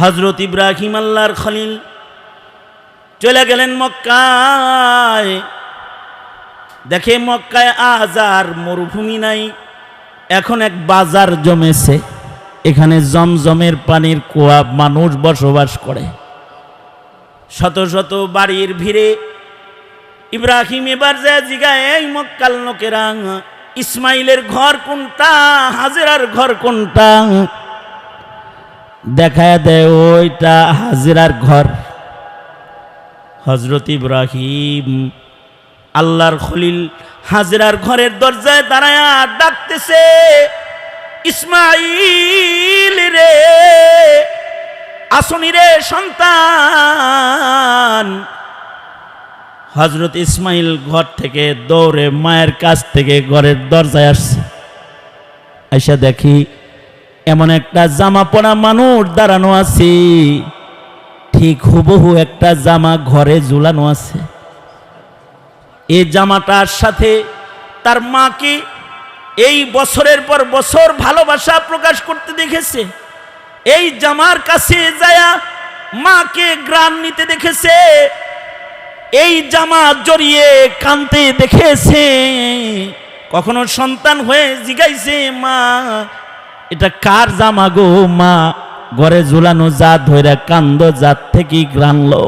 হজরত ইব্রাহিম আল্লাহর খলিল চলে গেলেন মক্কায়। দেখে মক্কায় আজ আর মরুভূমি নাই, এখন এক বাজার জমেছে, এখানে জমজমের পানির কুয়া মানুষ বসবাস করে। শত শত বাড়ির ভিড়ে ইব্রাহিম এবার যে জিগায়, এই মক্কাল লোকেরা, ইসমাইলের ঘর কোনটা, হাজেরার ঘর কোনটা? দেখায় দেয় ওইটা হাজিরার ঘর। হজরত ইব্রাহিম আল্লাহর খলিল হাজিরার ঘরের দরজায় দাঁড়ায় ডাকতেছে ইসমাইল রে, আসনি রে সন্তান। হজরত ইসমাইল ঘর থেকে দৌড়ে মায়ের কাছ থেকে ঘরের দরজায় আসছে। আইসা দেখি এমন একটা জামা পরা মানুষ দাঁড়ানো আছে। ঠিক হুবহু একটা জামা ঘরে ঝুলানো আছে। এই জামাটার সাথে তার মাকে এই বছরের পর বছর ভালোবাসা প্রকাশ করতে দেখেছে। এই জামার কাছে যায়া মাকে গ্রাম নিতে দেখেছে। এই জামা জড়িয়ে কানতে দেখেছে। কখনো সন্তান হয়ে জিগাইছে মা এটা কার জামা গো মা? ঘরে ঝুলানো যা ধৈরা কান্দ জাত থেকে গ্রানলো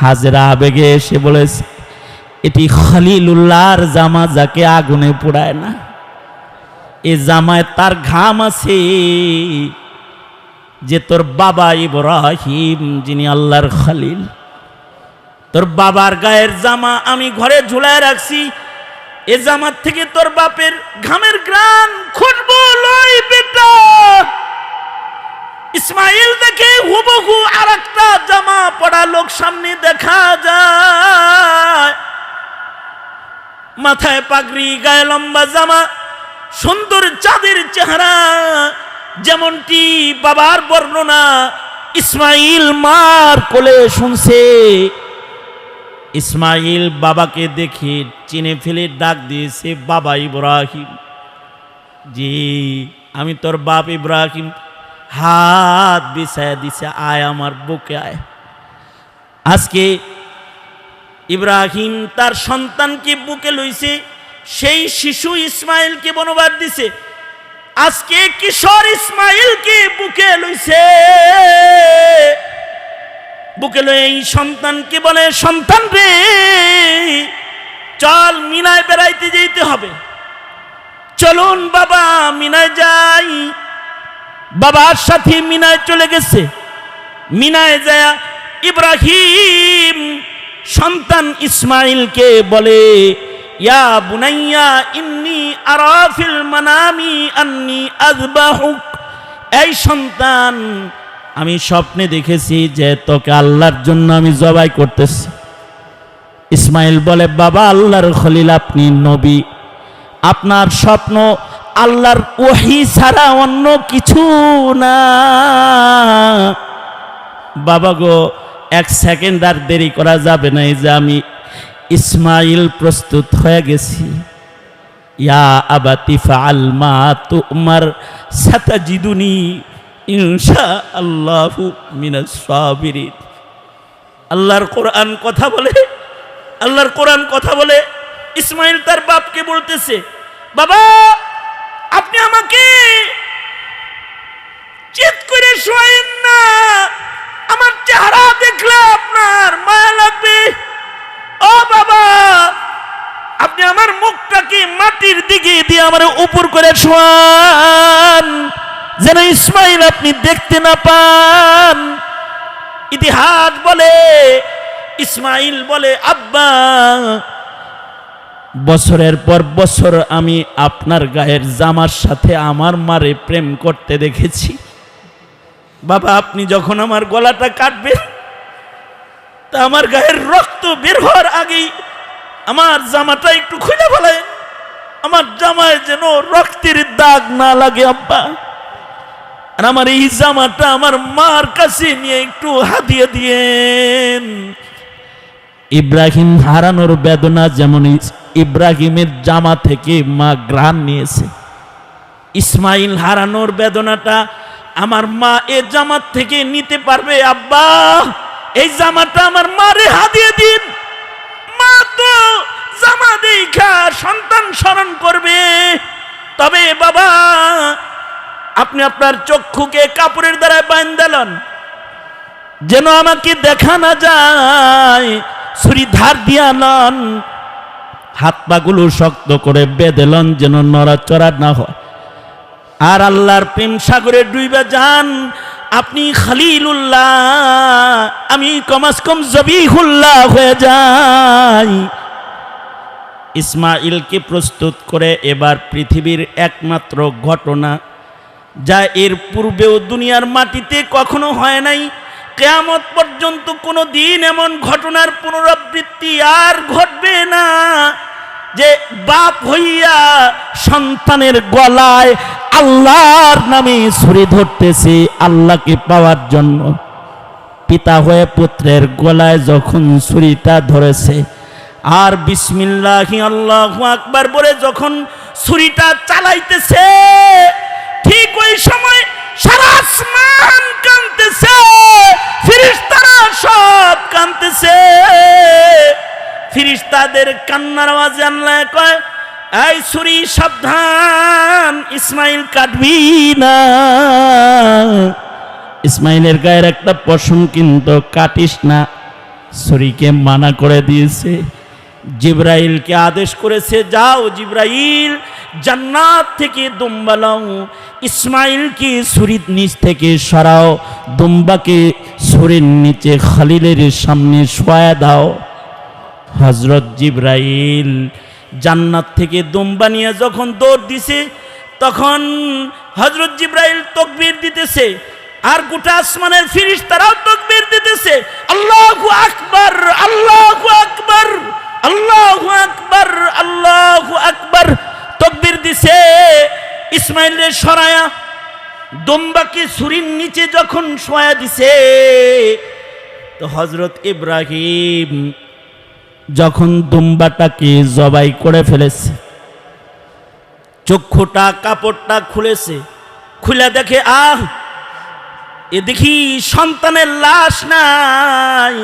হাজরা আবেগে এসে বলেছে, এটি খলিলুল্লাহর জামা যাকে আগুনে পোড়ায় না। এ জামায় তার ঘাম আছে যে তোর বাবা ইব্রাহিম, যিনি আল্লাহর খলিল। তোর বাবার গায়ের জামা আমি ঘরে ঝুলায় রাখছি এ জামার থেকে তোর বাপের ঘামের গ্রান খুঁজবো লই বেটা। ইসমাইল দেখে হুবহু আর একটা জামা পড়া লোক সামনে দেখা যায়। মাথায় পাগড়ি, গায়ে লম্বা জামা, সুন্দর চাঁদের চেহারা, যেমনটি বাবার বর্ণনা ইসমাইল মার কোলে শুনছে। ইসমাইল বাবাকে দেখে চিনে ফেলে ডাক দিয়েছে, বাবা ইব্রাহিম। জি, আমি তোর বাপ ইব্রাহিম। হাত বিছায় দিছে, আয় আমার বুকে আয়। আজকে ইব্রাহিম তার সন্তানকে বুকে লইছে, সেই শিশু ইসমাইলকে বনবাদ দিছে। আজকে কিশোর ইসমাইলকে বুকে লইছে। বুকে লয়ে এই সন্তানকে বলে, সন্তান রে, চল মিনায় বেড়াইতে যেতে হবে। চলুন বাবা, মিনায় যাই। বাবার সাথে মিনায় চলে গেছে। মিনায় যায় ইব্রাহিম সন্তান ইসমাইলকে বলে, ইয়া বুনাইয়া, ইন্নি আরাফিল মানামি আন্নি আযবাহুক। এই সন্তান আমি স্বপ্নে দেখেছি যে তোকে আল্লাহর জন্য আমি জবাই করতেছি। ইসমাইল বলে, বাবা, আল্লাহর খলিল আপনি নবী। আপনার স্বপ্ন আল্লাহর ওহি ছাড়া অন্য কিছু না। বাবা গো, এক সেকেন্ড আর দেরি করা যাবে না, এই যে আমি ইসমাইল প্রস্তুত হয়ে গেছি। ইয়া আবাতি ফাল মা তুমার সাতাজিদুনি। ইনশা আল্লাহু মিনাস সাবিরিন। আল্লাহর কোরআন কথা বলে, আল্লাহর কোরআন কথা বলে ইসমাইল তার বাপকে বলতেছে, বাবা, আপনি আমাকে চিত করে শোয়েন না। আমার চেহারা দেখলে আপনার মায়া লাগবে। ও বাবা, আপনি আমার মুখটাকে মাটির দিকে দিয়ে আমার উপর করে শোয়ান। যেন ইসমাইল আপনি দেখতে না পান। ইতিহাস বলে, ইসমাইল বলে, আব্বা, বছরের পর বছর আমি আপনার গায়ের জামার সাথে আমার মারে প্রেম করতে দেখেছি। বাবা, আপনি যখন আমার গলাটা কাটবেন, তা আমার গায়ের রক্ত বের হওয়ার আগেই আমার জামাটা একটু খুলে ফেলে আমার জামায় যেন রক্তের দাগ না লাগে, আব্বা। আর আমার এই জামাটা আমার মার কাছে নিয়ে একটু হাতিয়ে দিয়েন। ইব্রাহিম হারানোর বেদনা যেমন ইব্রাহিমের জামা থেকে মা গ্রাম নিয়েছে। ইসমাইল হারানোর বেদনাটা আমার মা এ জামাত থেকে নিতে পারবে, আব্বা। এই জামাটা আমার মারে হাতিয়ে দিন। মা তো জামা দেখা সন্তান স্মরণ করবে। তবে বাবা আপনি আপনার চক্ষুকে কাপড়ের দ্বারা বান্ধালন যেন আমাকে দেখা না যায়, ছুরি ধার দিয়া লন। হাত পাগুলো শক্ত করে বেঁধেলন যেন নড়াচড়া না হয়। আর আল্লাহর প্রেম সাগরে ডুইবা যান। আপনি খালিলুল্লাহ, আমি কমাস কম জবিহুল্লাহ হয়ে যাই। ইসমাইলকে প্রস্তুত করে এবার পৃথিবীর একমাত্র ঘটনা যা এর পূর্বেও দুনিয়ার মাটিতে কখনো হয় নাই, কেয়ামত পর্যন্ত কোনো দিন এমন ঘটনার পুনরাবৃত্তি আর ঘটবে না যে বাপ হইয়া সন্তানের গলায় আল্লাহর নামে ছুরি ধরতেছে আল্লাহকে পাওয়ার জন্য। পিতা হয়ে পুত্রের গলায় যখন ছুরিটা ধরেছে, আর বিসমিল্লাহি আল্লাহু আকবার বলে যখন ছুরিটা চালাইতেছে ঠিক ওই সময় সারা আসমান কাঁদতেছে, ফিরিস্তারা সব কাঁদতেছে। ফিরিস্তাদের কান্নার আওয়াজে আল্লাহ কয়, এই ছুরি সাবধান, ইসমাইল কাটবি না। ইসমাইলের গায়ের একটা পশম কিন্তু কাটিস না, ছুরিকে মানা করে দিয়েছে। জিব্রাইলকে আদেশ করেছে, যাও জিব্রাইল জান্নাত থেকে দুম্বা ইসমাইলকে ছুরির নিচ থেকে সরাও, দুম্বাকে ছুরির নিচে খালিলের সামনে শোয়া দাও। হজরত জিব্রাইল জান্নাত থেকে দুম্বা নিয়ে যখন দৌড় দিছে, তখন হজরত জিব্রাইল তকবীর দিতেছে, আর গোটা আসমানের ফিরিস তারাও তকবীর দিতেছে আল্লাহু আকবার আল্লাহু আকবার আল্লাহু আকবার আল্লাহু আকবার তকবীর দিছে ইসমাইলের সরায়া, দম্বাকে ছুরির নিচে যখন শোয়া দিছে, তো হজরত ইব্রাহিম যখন দুম্বাটাকে জবাই করে ফেলেছে, চক্ষুটা, কাপড়টা খুলেছে, খুলে দেখে, আহ, এ দেখি সন্তানের লাশ নাই,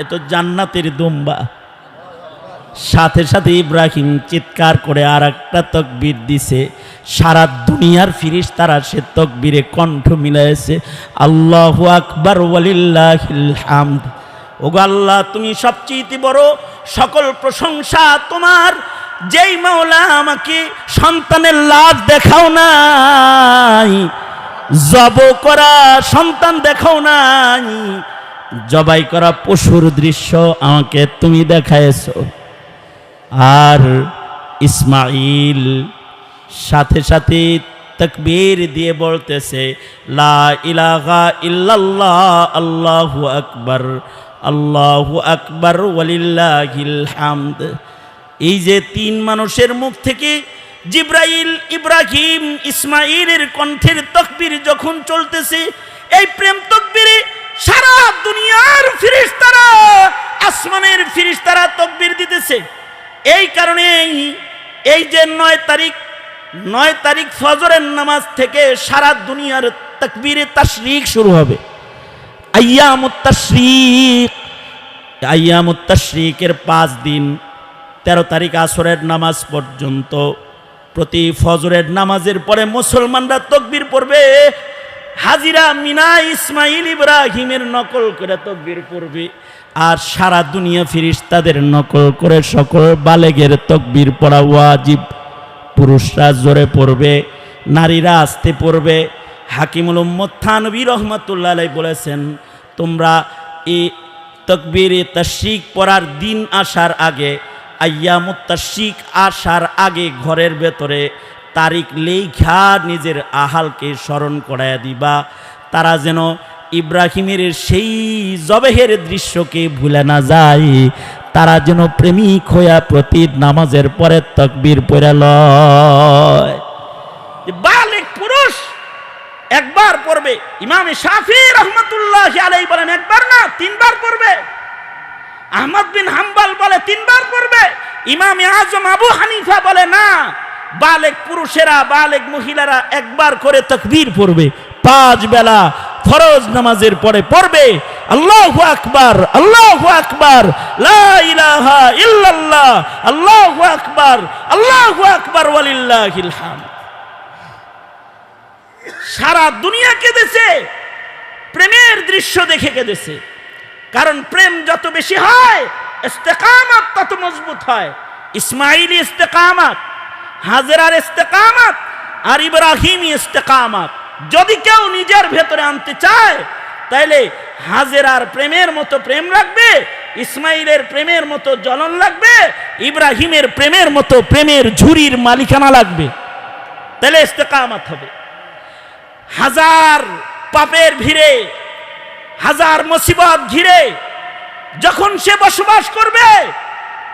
এ তো জান্নাতের দুম্বা। সাথে সাথে ইব্রাহিম চিৎকার করে আর একটা তকবির দিছে। সারা দুনিয়ার ফিরিস তারা সে তকবিরে কণ্ঠ মিলাইছে, আল্লাহ আকবর, ওয়ালিল্লাহিল হামদ। ওগো আল্লাহ, তুমি সবচেয়ে বড় সকল প্রশংসা তোমার। যেই মাওলা আমাকে সন্তানের লাভ দেখাও নাই, জব করা সন্তান দেখাও নাই, জবাই করা পশুর দৃশ্য আমাকে তুমি দেখায়েছো আর ইসমাইল সাথে সাথে তকবীর দিয়ে বলতেছে, লা ইলাহা ইল্লাল্লাহ, আল্লাহু আকবার আল্লাহু আকবার, ওয়ালিল্লাহিল হামদ। এই যে তিন মানুষের মুখ থেকে জিব্রাইল, ইব্রাহিম ইসমাইলের কণ্ঠের তকবীর যখন চলতেছে, এই প্রেম তকবীরে সারা দুনিয়ার ফিরিস্তারা আসমানের ফিরিস্তারা তকবীর দিতেছে। এই কারণেই এই যে নয় তারিখ নয় তারিখ ফজরের নামাজ থেকে সারা দুনিয়ার তকবীরে তাশরিক শুরু হবে। আয়ামুত তাশরিক, আয়ামুত তাশরিকের পাঁচ দিন, তেরো তারিখ আসরের নামাজ পর্যন্ত, প্রতি ফজরের নামাজের পরে মুসলমানরা তকবীর পড়বে, হাজিরা মিনা ইসমাইল ইব্রাহিমের নকল করে তকবীর পড়বে। আর সারা দুনিয়া ফিরিস্তাদের নকল করে সকল বালেগের তকবির পড়া ওয়াজিব। পুরুষরা জোরে পড়বে, নারীরা আসতে পড়বে। হাকিমুল উম্মদ থানবী রহমতুল্লাহ বলেছেন, তোমরা এই তকবীরে তশরিক পড়ার দিন আসার আগে, আয়ামুত তশরিক আসার আগে ঘরের ভেতরে তারিখ লেখা নিজের আহালকে স্মরণ করাইয়া দিবা। তারা যেন ইব্রাহিমের সেই জবেহের দৃশ্যকে ভুলে না যায় তারা যেন প্রেমিক হইয়া প্রতি নামাজের পরে তকবীর পড়ে লয়। বালেক পুরুষ একবার পড়বে। ইমাম শাফি রহমতুল্লাহ আলাই বলেন, একবার না, তিনবার পড়বে। আহমদ বিন হাম্বাল বলে, তিনবার পড়বে। ইমাম আজম আবু হানিফা বলে, না, বালেক পুরুষেরা, বালেক মহিলারা একবার করে তকবীর পড়বে। পাঁচ বেলা ফরজ নামাজের পরে পড়বে। আল্লাহ আকবার আল্লাহ আকবার আল্লাহ আকবার, আল্লাহ সারা দুনিয়া কেঁদেছে, প্রেমের দৃশ্য দেখে কেঁদেছে। কারণ প্রেম যত বেশি হয়, ইস্তেকামত তত মজবুত হয়। ইসমাইলি ইস্তেকামাত, হাজেরার ইস্তেকামত, আর ইব্রাহিমি ইস্তেকামত। যদি কেউ নিজের ভেতরে আনতে চায়, তাইলে হাজেরার প্রেমের মতো প্রেম রাখবে ইসমাইলের প্রেমের মতো জ্বলন লাগবে, ইব্রাহিমের প্রেমের মতো প্রেমের ঝুরির মালিকানা লাগবে। তাহলে ইস্তেকামত হবে। হাজার পাপের ভিড়ে, হাজার মুসিবত ঘিরে, যখন সে বসবাস করবে,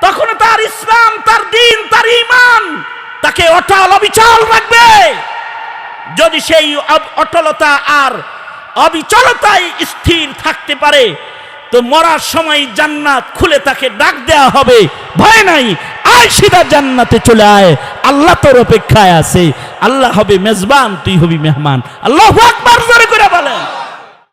তখন তার ইসলাম, তার দিন, তার ইমান তাকে অটল অবিচল রাখবে। যদি সেই অটলতা আর অবিচলতায় স্থির থাকতে পারে, তো মরার সময় জান্নাত খুলে তাকে ডাক দেয়া হবে। ভয় নাই আয় সিধা জান্নাতে চলে আয়। আল্লাহ তোর অপেক্ষায় আছে। আল্লাহ হবে মেজবান, তুই হবি মেহমান। আল্লাহ আকবার, জোরে করে বলেন।